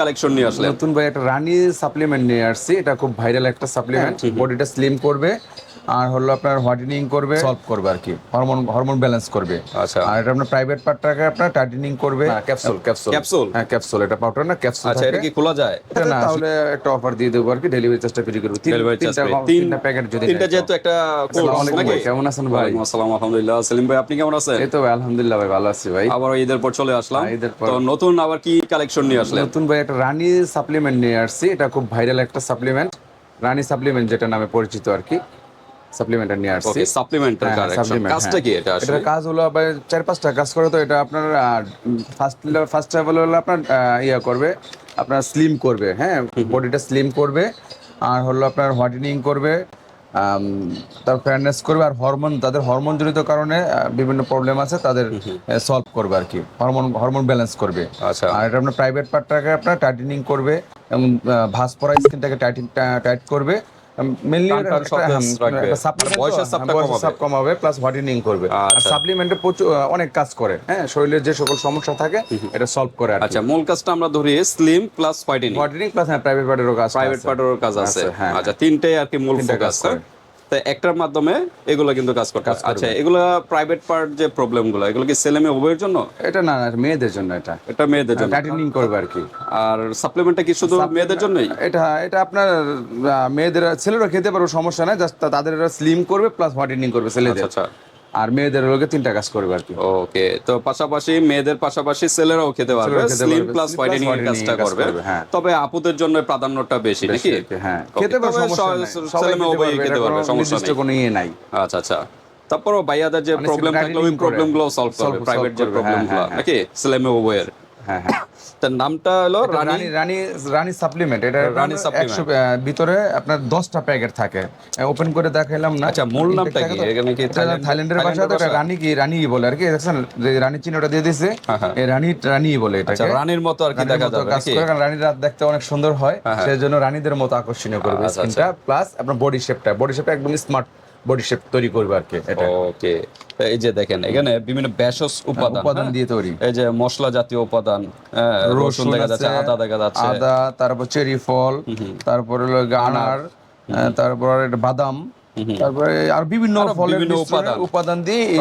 Collection নিয়ে আসলে নতুন ভাই একটা রানি সাপ্লিমেন্ট নিয়ে আসছি। এটা খুব ভাইরাল একটা সাপ্লিমেন্ট বডিটা স্লিম করবে। আর হলো আপনার হোয়াইটেনিং করবে। সলভ করবে আর কি। হরমোন হরমোন ব্যালেন্স করবে। আচ্ছা। আর এটা আপনার প্রাইভেট পার্টটাকে আপনার টাইটেনিং করবে। Capsule capsule capsule? হ্যাঁ ক্যাপসুল এটা পাউডার না ক্যাপসুল আচ্ছা এটা কি খোলা যায়? না তাহলে একটা অফার দিয়ে দেবো আর কি ডেলিভারি চার্জটা ফ্রি করব। তিন- তিনটা তিন- তিনটা প্যাকেট যদি তিনটা যেহেতু একটা কোর্স নাকি? কেমন আছেন ভাই? আসসালাম আলহামদুলিল্লাহ। সেলিম ভাই আপনি কেমন আছেন? এই তো ভাই আলহামদুলিল্লাহ ভাই ভালো আছি ভাই। আবার ঈদের পর চলে আসলাম। হ্যাঁ, ঈদের পর। তো নতুন আবার কি কালেকশন নিয়ে আসলেন? নতুন ভাই একটা রানী সাপ্লিমেন্ট নিয়ে আসছি। এটা খুব ভাইরাল একটা সাপ্লিমেন্ট রানী সাপ্লিমেন্ট যেটা নামে পরিচিত আর কি। সাপ্লিমেন্টটা নিয়ে আসছি। সাপ্লিমেন্টারি হ্যাঁ, supplement, কাজটা হ্যাঁ। কি এটা আসলে? এটার কাজ হলো আবার চার পাঁচটা কাজ করে তো এটা আপনার ফার্স্ট ফার্স্ট লেভেল হলো আপনার ইয়ে করবে আপনার স্লিম করবে হ্যাঁ? বডিটা স্লিম করবে আর হলো আপনার হোয়াইটেনিং করবে তার ফেয়ারনেস করবে আর হরমোন তাদের হরমোন জনিত কারণে বিভিন্ন প্রবলেম আছে তাদের সলভ করবে আর কি। হরমোন হরমোন ব্যালেন্স করবে। আচ্ছা। আর এটা আপনার প্রাইভেট পার্টটাকে আপনার টাইটেনিং করবে এবং ভাস পরা স্কিনটাকে টাইটিং টাইট করবে মেনলি কমাবে। প্লাস হোয়াইটেনিং করবে। আর আচ্ছা। সাপ্লিমেন্টে প্রচুর অনেক কাজ করে হ্যাঁ? শরীরের যে সকল সমস্যা থাকে এটা সলভ করে আর আচ্ছা মূল কাজটা আমরা ধরি slim plus whitening whitening plus হ্যাঁ প্রাইভেট পার্টেরও কাজ প্রাইভেট কাজ আছে। হ্যাঁ, আচ্ছা তিনটে আর কি মূল ফোকাস। তো একটার মাধ্যমে এগুলো কিন্তু কাজ করতে আচ্ছা এগুলো প্রাইভেট পার্ট যে প্রবলেমগুলো এগুলো কি ছেলে মেয়ে উভয়ের জন্য? এটা না মেয়েদের জন্য এটা। এটা মেয়েদের জন্য। করবে আর কি। আর সাপ্লিমেন্টটা কি শুধু মেয়েদের জন্যই? এটা এটা আপনার মেয়েদের ছেলেরা খেতে পারো সমস্যা নাই জাস্ট তাদের স্লিম করবে প্লাস হোয়াইটেনিং করবে ছেলেদের। আচ্ছা। আর মেয়েদের লোকে তিনটা কাজ করবে আর কি। ওকে তো পাশাপাশি মেয়েদের পাশাপাশি ছেলেরাও খেতে পারবে স্লিম প্লাস হোয়াইটেনিং এর কাজটা করবে। হ্যাঁ। তবে আপুদের জন্য প্রাধান্যটা বেশি নাকি? হ্যাঁ। খেতে পারবে ছেলে মেয়ে খেতে উভয়ই পারবে, খেতে পারবে সমস্যা নেই। কোনো ইয়ে নাই। আচ্ছা আচ্ছা। তারপরও ভাইয়াদের যে প্রবলেম থাকল ওই প্রবলেমগুলো প্রবলেমগুলো সলভ করবে প্রাইভেট যে প্রবলেমগুলো প্রবলেম হ্যাঁ, গুলো হ্যাঁ, নাকি? ছেলে মেয়ে উভয়ের। হ্যাঁ হ্যাঁ। তার নামটা হলো রানী রানী রানী সাপ্লিমেন্ট এটা রানী রানী। একশো ভিতরে আপনার দশটা প্যাকেট থাকে। ওপেন করে দেখাইলাম না। আচ্ছা, মূল নামটা কি? এখানে কি থাইল্যান্ডের ভাষা তো এটা রানী কি রানী বলে আর কি। দেখছেন? যে রানী চিহ্নটা দিয়ে দিছে এই রানী রানী বলে আচ্ছা রানীর মতো আর কি দেখা যাবে কাজ করে কারণ রানীর রাত দেখতে অনেক সুন্দর হয়। সেই জন্য রানীদের মতো আকর্ষণীয় করবে আচ্ছা, স্কিনটা প্লাস আপনার বডি শেপটা বডি শেপটা একদম স্মার্ট বডি শেপ তৈরি করবে আর কি এটা। ওকে এই যে দেখেন এখানে বিভিন্ন ভেষজ উপাদান উপাদান হ্যাঁ? দিয়ে তৈরি। এই যে মশলা জাতীয় উপাদান হ্যাঁ, রসুন দেখা যাচ্ছে আদা দেখা যাচ্ছে। আদা তারপর চেরি ফল তারপরে হলো গানার তারপর বাদাম। তারপরে আর বিভিন্ন ফলের উপাদান। উপাদান দিয়ে এই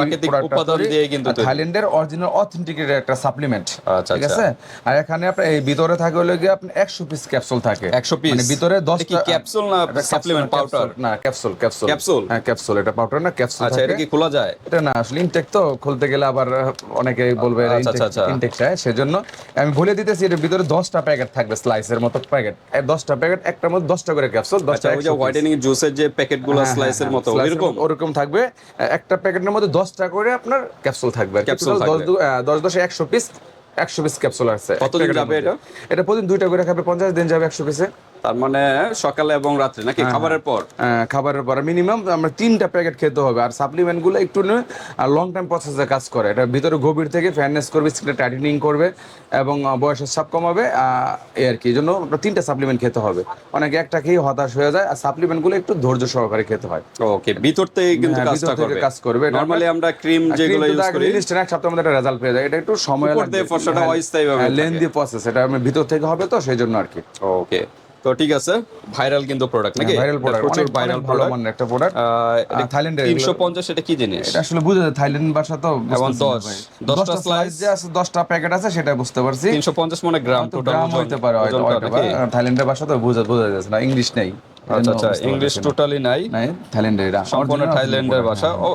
উপাদান দিয়ে কিন্তু থাইল্যান্ডের অরিজিনাল অথেন্টিক একটা সাপ্লিমেন্ট আচ্ছা, ঠিক আছে? আর এখানে আপনার এই ভিতরে থাকে হলো গিয়ে আপনার 100 পিস ক্যাপসুল থাকে। 100 piece? মানে ভিতরে 10 কি ক্যাপসুল না সাপ্লিমেন্ট পাউডার না ক্যাপসুল ক্যাপসুল ক্যাপসুল? হ্যাঁ ক্যাপসুল এটা পাউডার না ক্যাপসুল আচ্ছা এটা কি খোলা যায়? এটা না আসলে ইনটেক তো খুলতে গেলে আবার অনেকে বলবে আচ্ছা, আচ্ছা, আচ্ছা। ইনটেক চাই সেজন্য আমি বলে দিতেছি এর ভিতরে দশটা প্যাকেট থাকবে স্লাইসের মতো প্যাকেট দশটা প্যাকেট একটার মধ্যে দশটা করে ক্যাপসুল আচ্ছা দশটা ওই যে হোয়াইটেনিং জুসের যে প্যাকেটগুলো হ্যাঁ, স্লাইসের মতো এরকম? ওরকম থাকবে। একটা প্যাকেটের মধ্যে দশটা করে আপনার ক্যাপসুল থাকবে ক্যাপসুল দশ দশ একশো পিস একশো পিস ক্যাপসুল আছে। কতদিন যাবে এটা? এটা প্রতিদিন দুইটা করে খাবে পঞ্চাশ দিন যাবে একশো পিসে তার মানে সকালে এবং রাত্রে নাকি? হ্যাঁ, খাবারের পর? খাবারের পরে। মিনিমাম আমরা তিনটা প্যাকেট খেতে হবে। আর সাপ্লিমেন্টগুলো একটু লং টাইম প্রসেসে কাজ করে। এটা ভিতরে গভীর থেকে ফ্যাননেস করবে স্কিনটা টাইটেনিং করবে এবং বয়সের কমাবে এই আর কি। জন্য আপনার তিনটা সাপ্লিমেন্ট খেতে হবে। অনেকে একটা খেয়ে হতাশ হয়ে যায় আর সাপ্লিমেন্টগুলো একটু ধৈর্য সহকারে খেতে হয়। ওকে ভিতর থেকে কিন্তু হ্যাঁ, কাজটা করবে। কাজ করবে। নরমালি আমরা ক্রিম যেগুলো ইউজ করি। লিস্ট এক সপ্তাহের মধ্যে একটা রেজাল্ট পেয়ে যায়। এটা একটু সময় দিয়ে ফর্সাটা অস্থায়ীভাবে থাকে। লেন্দি প্রসেস এটা ভিতর থেকে হবে তো সেই জন্য আর কি। ওকে তো ঠিক আছে ভাইরাল কিন্তু প্রোডাক্ট নাকি? ভাইরাল প্রোডাক্ট প্রচুর ভাইরাল ভালো মানের একটা প্রোডাক্ট থাইল্যান্ডের তিনশো পঞ্চাশ এটা কি জিনিস? এটা আসলে বুঝে যায় থাইল্যান্ড ভাষা তো এবং বুঝতেছি না দশ। ভাই। দশটা দশটা স্লাইস যে আছে দশটা প্যাকেট আছে সেটা বুঝতে পারছি। তিনশো পঞ্চাশ মানে গ্রাম টোটাল গ্রাম হইতে পারে হয়তো থাইল্যান্ডের ভাষা তো বুঝা বোঝা যাচ্ছে না ইংলিশ নেই। আচ্ছা আচ্ছা ইংলিশ টোটালি নাই। নাই থাইল্যান্ডের সম্পূর্ণ থাইল্যান্ডের ভাষা ও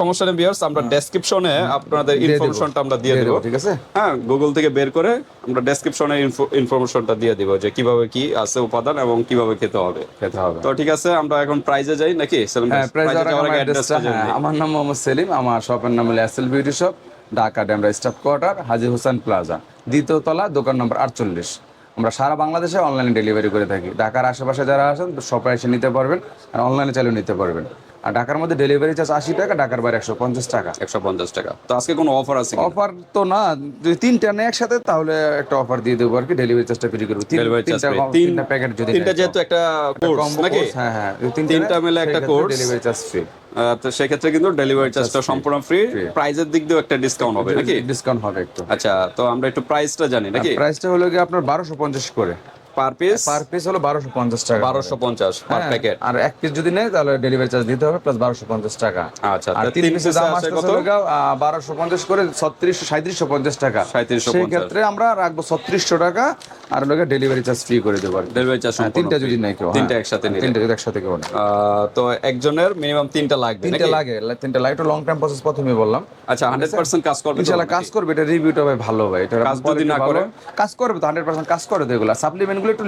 সমস্যা নেই ভিউয়ার্স আমরা ডেসক্রিপশনে আপনাদের ইনফরমেশনটা আমরা দিয়ে দেব। ঠিক আছে? হ্যাঁ গুগল থেকে বের করে আমরা ডেসক্রিপশনে ইনফরমেশনটা দিয়ে দিব যে কীভাবে কি আছে উপাদান এবং কীভাবে খেতে হবে। খেতে হবে। তো ঠিক আছে আমরা এখন প্রাইজে যাই নাকি? সেলিম? হ্যাঁ যাওয়ার আগে অ্যাড্রেসটা হ্যাঁ। আমার নাম মোহাম্মদ সেলিম আমার শপের নাম হলো SL beauty shop Dhaka Demra staff quarter Haji Hossain plaza দ্বিতীয় তলা দোকান নম্বর আটচল্লিশ। আমরা সারা বাংলাদেশে অনলাইনে ডেলিভারি করে থাকি। ঢাকার আশেপাশে যারা আছেন শপে এসে নিতে পারবেন আর অনলাইনে চালিয়ে নিতে পারবেন। আর ঢাকার মধ্যে ডেলিভারি চার্জ আশি টাকা ঢাকার বাইরে একশো পঞ্চাশ টাকা। একশো পঞ্চাশ টাকা। তো আজকে কোনো অফার আছে অফার তো না যদি তিনটা নেয় একসাথে তাহলে একটা অফার দিয়ে দেবো আর কি ডেলিভারি চার্জটা ফ্রি করব। তিনটা প্যাকেট যদি তিনটা যেহেতু একটা কোর্স নাকি? হ্যাঁ হ্যাঁ তিনটা মিলে একটা course। ডেলিভারি চার্জ ফ্রি তো সেক্ষেত্রে কিন্তু ডেলিভারি চার্জটা সম্পূর্ণ ফ্রি প্রাইজের দিক দিয়েও একটা ডিসকাউন্ট হবে নাকি? ডিসকাউন্ট হবে একটু। আচ্ছা তো আমরা একটু প্রাইসটা জানি নাকি? প্রাইসটা হলো কি আপনার বারোশো পঞ্চাশ করে। পার পিস পার পিস হলো বারোশো পঞ্চাশ টাকা বারোশো পঞ্চাশ পার হ্যাঁ, প্যাকেট আর এক পিস যদি নেয় তাহলে ডেলিভারি চার্জ দিতে হবে প্লাস বারোশো পঞ্চাশ টাকা। আচ্ছা আর তিন পিসের দাম কত? বারোশো পঞ্চাশ করে ছত্রিশশো সাঁত্রিশশো পঞ্চাশ টাকা। 3750 সেই ক্ষেত্রে আমরা রাখব ছত্রিশশো টাকা আর লোকে ডেলিভারি চার্জ ফ্রি করে দেবো ডেলিভারি চার্জ হ্যাঁ, তিনটা যদি নেয় কেউ তিনটা হ্যাঁ। একসাথে নিলে। তিনটা যদি একসাথে কেউ তো একজনের মিনিমাম তিনটা লাগবে তিনটা লাগে তিনটা লাগে। লং টাইম প্রসেস প্রথমে বললাম। আচ্ছা হান্ড্রেড পার্সেন্ট কাজ করবে ইনশাল্লাহ কাজ করবে এটা রিভিউটা ভাই ভালো ভাই এটা কাজ যদি না করে? কাজ করবে তো হান্ড্রেড পার্সেন্ট কাজ করে তো এগুলো। সাপ্লিমেন্ট গুলো একটু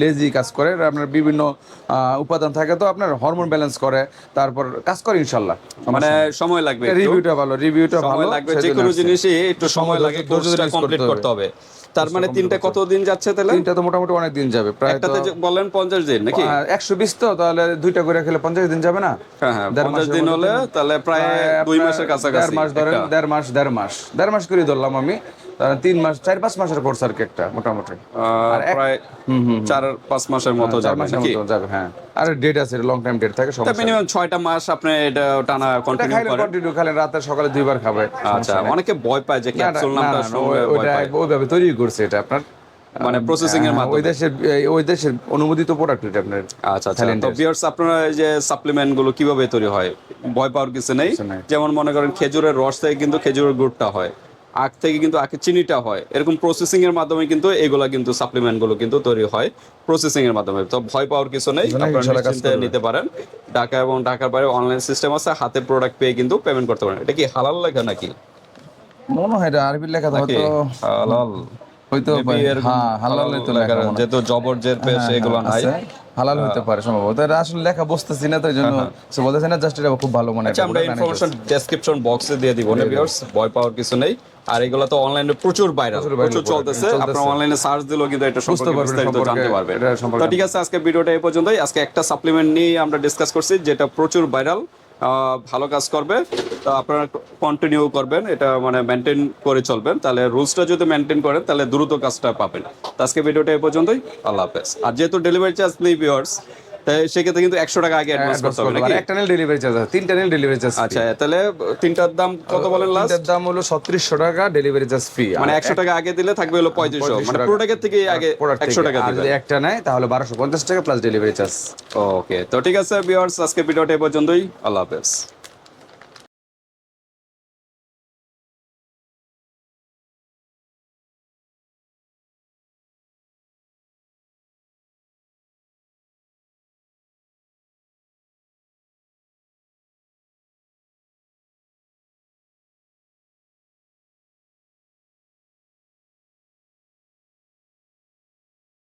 লেজি কাজ করে আপনার বিভিন্ন উপাদান থাকে তো আপনার হরমোন ব্যালেন্স করে তারপর কাজ করে ইনশাল্লাহ মানে সময় লাগবে রিভিউটা ভালো রিভিউটা ভালো লাগবে যে কোনো। জিনিসই একটু সময় লাগে কোর্সটা কমপ্লিট করতে হবে। তার মানে তিনটা কত দিন যাচ্ছে তাহলে? তিনটা তো মোটামুটি অনেক দিন যাবে প্রায় একটাতে বললেন পঞ্চাশ দিন নাকি? একশো বিশ তো তাহলে দুইটা করে খেলে পঞ্চাশ দিন যাবে না? হ্যাঁ হ্যাঁ দেড় পঞ্চাশ মাসের দিন হলে তাহলে প্রায় দুই মাসের কাছাকাছি দেড় মাস ধরেন দেড় মাস দেড় মাস দেড় মাস করে ধরলাম আমি। তিন মাস চার পাঁচ মাসের কোর্স আর কি একটা মোটামুটি প্রায় চার পাঁচ মাসের মতো চার যাবে হ্যাঁ। আর ডেট আছে লং টাইম ডেট থাকে সমস্যা মিনিমাম ছয়টা মাস আপনি এটা টানা কন্টিনিউ করেন। কন্টিনিউ খালে রাতে সকালে দুইবার খাবে আচ্ছা অনেকে ভয় পায় যে ক্যাপসুল নামটা ভয় পায়। ওইভাবে তৈরি করছে এটা আপনার মানে প্রসেসিং এর হ্যাঁ, মাধ্যমে। ওই দেশের ওই দেশের অনুমোদিত প্রোডাক্ট এটা আপনার আচ্ছা আচ্ছা। তো ভিউয়ার্স আপনারা এই যে সাপ্লিমেন্টগুলো কীভাবে তৈরি হয়? ভয় পাওয়ার কিছু নেই। যেমন মনে করেন খেজুরের রস থেকে কিন্তু খেজুরের গুড়টা হয়। আখ থেকে কিন্তু আখের চিনিটা হয়। এরকম প্রসেসিং এর মাধ্যমে কিন্তু এগুলা কিন্তু সাপ্লিমেন্টগুলো কিন্তু তৈরি হয় প্রসেসিং এর মাধ্যমে। তো ভয় পাওয়ার কিছু নেই আপনারা। নিতে পারেন। ঢাকা এবং ঢাকার বাইরে অনলাইন সিস্টেম আছে হাতে প্রোডাক্ট পেয়ে কিন্তু পেমেন্ট করতে পারেন। এটা কি হালাল লেখা নাকি? মনে হয় এটা আরবি লেখা থাকে হালাল। হয়তো হ্যাঁ হালাল তো লেখা যেহেতু জবর জের পেশ হ্যাঁ, এগুলো হ্যাঁ, নাই। হালাল হতে পারে সম্ভবত এটা আসলে লেখা বুঝতেছি না তো এই জন্য সে বলতেছে না জাস্ট এটা খুব ভালো মনে আচ্ছা আমরা ইনফরমেশন ডেসক্রিপশন বক্সে দিয়ে দিব না ভিউয়ার্স ভয় পাওয়ার কিছু নেই। আর এগুলো তো অনলাইনে প্রচুর ভাইরাল প্রচুর চলতেছে। চলতেছে। আপনারা অনলাইনে সার্চ দিলেও কিন্তু এটা সম্পর্কে বিস্তারিত জানতে পারবেন। তো ঠিক আছে আজকে ভিডিওটা এই পর্যন্তই। আজকে একটা সাপ্লিমেন্ট নিয়ে আমরা ডিসকাস করছি যেটা প্রচুর ভাইরাল ভালো কাজ করবে। তো আপনারা কন্টিনিউ করবেন, এটা মানে মেনটেন করে চলবেন। তাহলে রুলসটা যদি মেনটেন করেন, তাহলে দ্রুত কাজটা পাবেন। আজকে ভিডিওটা এ পর্যন্তই। আল্লাহ হাফেজ। আর যেহেতু ডেলিভারি চার্জ নেই ভিউয়ার্স তাই সেক্ষেত্রে কিন্তু একশো টাকা আগে অ্যাডভান্স করতে হবে নাকি? একটা নেল ডেলিভারি চার্জ আছে তিনটা নেল ডেলিভারি চার্জ আচ্ছা তাহলে তিনটার দাম কত বলেন লাস্ট তিনটার দাম হলো ছত্রিশশো টাকা ডেলিভারি চার্জ ফ্রি মানে একশো টাকা আগে দিলে থাকবে হলো পঁয়ত্রিশশো। মানে টাকা। প্রোডাক্টের থেকে আগে একশো টাকা আর দিবে যদি একটা নেয় তাহলে বারোশো পঞ্চাশ টাকা প্লাস ডেলিভারি চার্জ ওকে তো ঠিক আছে ভিউয়ার্স আজকে ভিডিওটা এই পর্যন্তই। আল্লাহ হাফেজ।